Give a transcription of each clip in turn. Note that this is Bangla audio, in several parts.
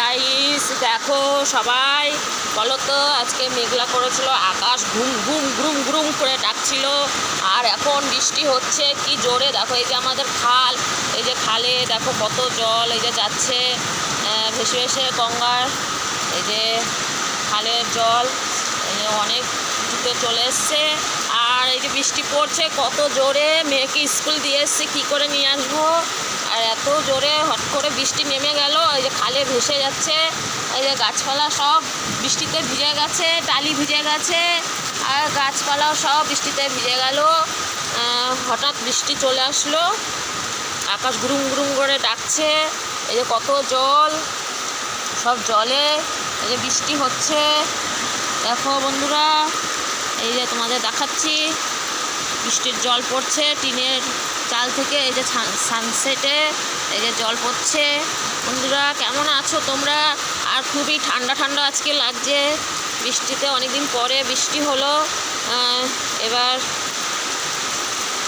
গাইস দেখো সবাই, বলো তো, আজকে মেঘলা করেছিল, আকাশ ঘুম ঘুম ঘুম ঘুম করে ডাকছিল, আর এখন বৃষ্টি হচ্ছে, কি জোরে, দেখো এই যে আমাদের খাল, এই যে খালে দেখো কত জল, এই যে যাচ্ছে ভেসে ভেসে গঙ্গার, এই যে খালের জল অনেক উঁচুতে চলে এসছে, আর এই যে বৃষ্টি পড়ছে, কত জোরে, মেয়েকে স্কুল দিয়ে এসছে, কী করে নিয়ে আসব? আর এত জোরে হট করে বৃষ্টি নেমে গেল, এই যে খালে ভেসে যাচ্ছে, এই যে গাছপালা সব বৃষ্টিতে ভিজে গেছে, টালি ভিজে গেছে, আর গাছপালাও সব বৃষ্টিতে ভিজে গেল। হঠাৎ বৃষ্টি চলে আসলো, আকাশ গুরুম গুরুম করে ডাকছে, এই যে কত জল, সব জলে, এই যে বৃষ্টি হচ্ছে। দেখো বন্ধুরা, এই যে তোমাদের দেখাচ্ছি বৃষ্টির জল পড়ছে, টিনের চাল থেকে এই যে সানসেটে এই যে জল পড়ছে। বন্ধুরা, কেমন আছো তোমরা? আর খুবই ঠান্ডা ঠান্ডা আজকে লাগছে। বৃষ্টিতে অনেক দিন পরে বৃষ্টি হলো। এবার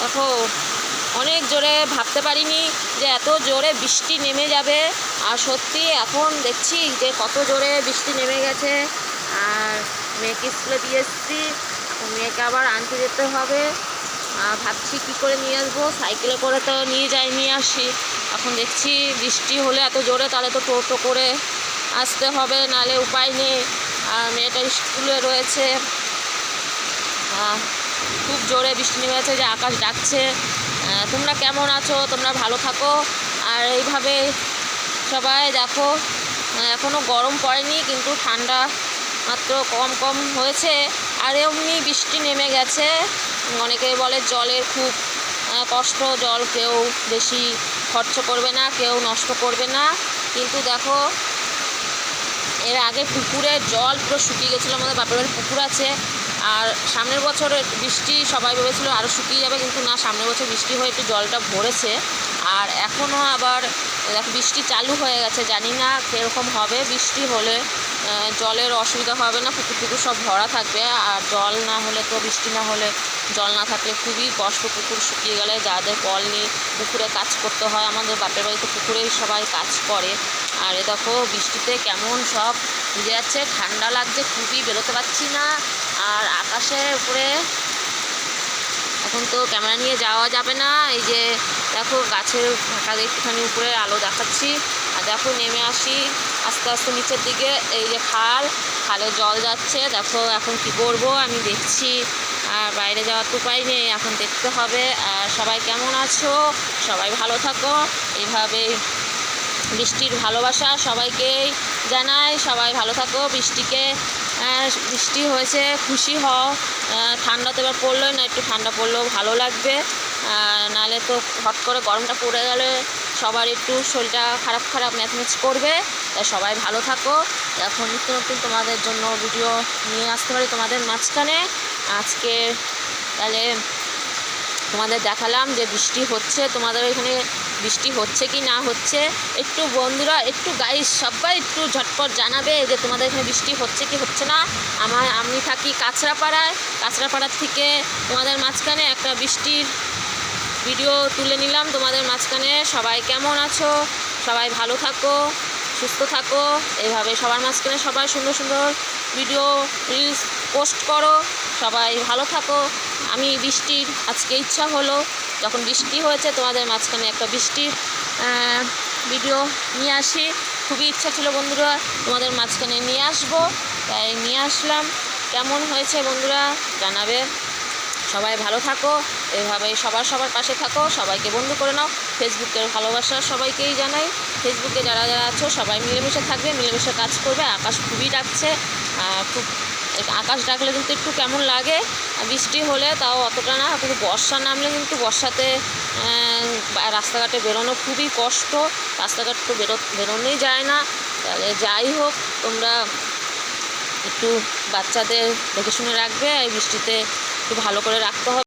দেখো, অনেক জোরে ভাবতে পারিনি যে এত জোরে বৃষ্টি নেমে যাবে। আর সত্যি এখন দেখছি যে কত জোরে বৃষ্টি নেমে গেছে। আর মেয়েকে স্কুলে দিয়ে এসেছি, মেয়েকে আবার আনতে যেতে হবে। ভাবছি কী করে নিয়ে আসব? সাইকেলে করে তো নিয়ে যাই নিয়ে আসি। এখন দেখছি বৃষ্টি হলে এত জোরে তাহলে তো টোটো করে আসতে হবে নালে উপায় নেই। আর মেয়েটা স্কুলে রয়েছে। খুব জোরে বৃষ্টি নেমে গেছে যে আকাশ ডাকছে। তোমরা কেমন আছো? তোমরা ভালো থাকো। আর এইভাবে সবাই দেখো আহ, এখনও গরম পড়েনি কিন্তু ঠান্ডা মাত্র কম কম হয়েছে। আর এমনি বৃষ্টি নেমে গেছে। অনেকে বলে জলের খুব কষ্ট, জল কেউ বেশি খরচ করবে না, কেউ নষ্ট করবে না। কিন্তু দেখো, এর আগে পুকুরে জল পুরো শুকিয়ে গেছিল, আমাদের বাপের বাড়ির পুকুর আছে। আর সামনের বছর বৃষ্টি সবাই ভেবেছিলো আরও শুকিয়ে যাবে, কিন্তু না, সামনের বছর বৃষ্টি হয়ে একটু জলটা ভরেছে। আর এখনও আবার, দেখো, বৃষ্টি চালু হয়ে গেছে, জানি না কীরকম হবে বৃষ্টি হলে জলের অসুবিধা হবে না, পুকুর টুকুর সব ভরা থাকবে, আর জল না হলে তো বৃষ্টি না হলে জল না থাকলে খুবই কষ্ট, পুকুর শুকিয়ে গেলে যাদের কল নেই, পুকুরে কাজ করতে হয়, আমাদের বাপের বাড়িতে পুকুরেই সবাই কাজ করে। আর এ দেখো, বৃষ্টিতে কেমন সব ভিজে যাচ্ছে, ঠান্ডা লাগছে, খুবই বেরোতে পারছি না, আর আকাশের উপরে এখন তো ক্যামেরা নিয়ে যাওয়া যাবে না। এই যে দেখো গাছের ফাঁকা একটুখানি উপরে আলো দেখাচ্ছি। আর দেখো নেমে আসি আস্তে আস্তে নিচের দিকে। এই যে খাল, খালে জল যাচ্ছে। দেখো এখন কি করব আমি দেখছি। আর বাইরে যাওয়ার তো উপায় নেই, এখন দেখতে হবে। আর সবাই কেমন আছো? সবাই ভালো থাকো। এইভাবেই বৃষ্টির ভালোবাসা সবাইকেই জানাই। সবাই ভালো থাকো বৃষ্টিকে। বৃষ্টি হয়েছে, খুশি হও। ঠান্ডা তো এবার পড়লোই, না একটু ঠান্ডা পড়লেও ভালো লাগবে। নাহলে তো হট করে গরমটা পড়ে গেলে সবার একটু শরীরটা খারাপ খারাপ ম্যাচ ম্যাচ করবে। তাই সবাই ভালো থাকো। এখন নিত্য নতুন তোমাদের জন্য ভিডিও নিয়ে আসতে পারি তোমাদের মাঝখানে। আজকে তাহলে তোমাদের দেখালাম যে বৃষ্টি হচ্ছে। তোমাদের এখানে বৃষ্টি হচ্ছে কি না হচ্ছে, একটু বন্ধুরা, একটু গাইস সবাই একটু ঝটপট জানাবে যে তোমাদের এখানে বৃষ্টি হচ্ছে কি হচ্ছে না। আমার, আমি থাকি কাঁচরাপাড়ায় কাঁচরাপাড়ার থেকে তোমাদের মাঝখানে একটা বৃষ্টির ভিডিও তুলে নিলাম। তোমাদের মাঝখানে সবাই কেমন আছো? সবাই ভালো থাকো, সুস্থ থাকো। এভাবে সবার মাঝখানে সবাই সুন্দর সুন্দর ভিডিও রিলস পোস্ট করো, সবাই ভালো থাকো। আমি বৃষ্টির, আজকে ইচ্ছা হলো, যখন বৃষ্টি হয়েছে তোমাদের মাঝখানে একটা বৃষ্টির ভিডিও নিয়ে আসি। খুবই ইচ্ছা ছিল বন্ধুরা তোমাদের মাঝখানে নিয়ে আসব, তাই নিয়ে আসলাম। কেমন হয়েছে বন্ধুরা জানাবে। সবাই ভালো থাকো, এভাবেই সবার সবার পাশে থাকো, সবাইকে বন্ধু করে নাও। ফেসবুকের ভালোবাসা সবাইকেই জানাই। ফেসবুকে যারা যারা আছো, সবাই মিলেমিশে থাকবে, মিলেমিশে কাজ করবে। আকাশ খুবই ডাকছে খুব আকাশ ডাকলে কিন্তু একটু কেমন লাগে বৃষ্টি হলে তাও অতটা না, কিন্তু বর্ষা নামলে কিন্তু বর্ষাতে রাস্তাঘাটে বেরোনো খুবই কষ্ট, রাস্তাঘাট তো বেরো, বেরোনোই যায় না। তাহলে যাই হোক, তোমরা একটু বাচ্চাদের দেখে শুনে রাখবে, এই বৃষ্টিতে একটু ভালো করে রাখতে হবে।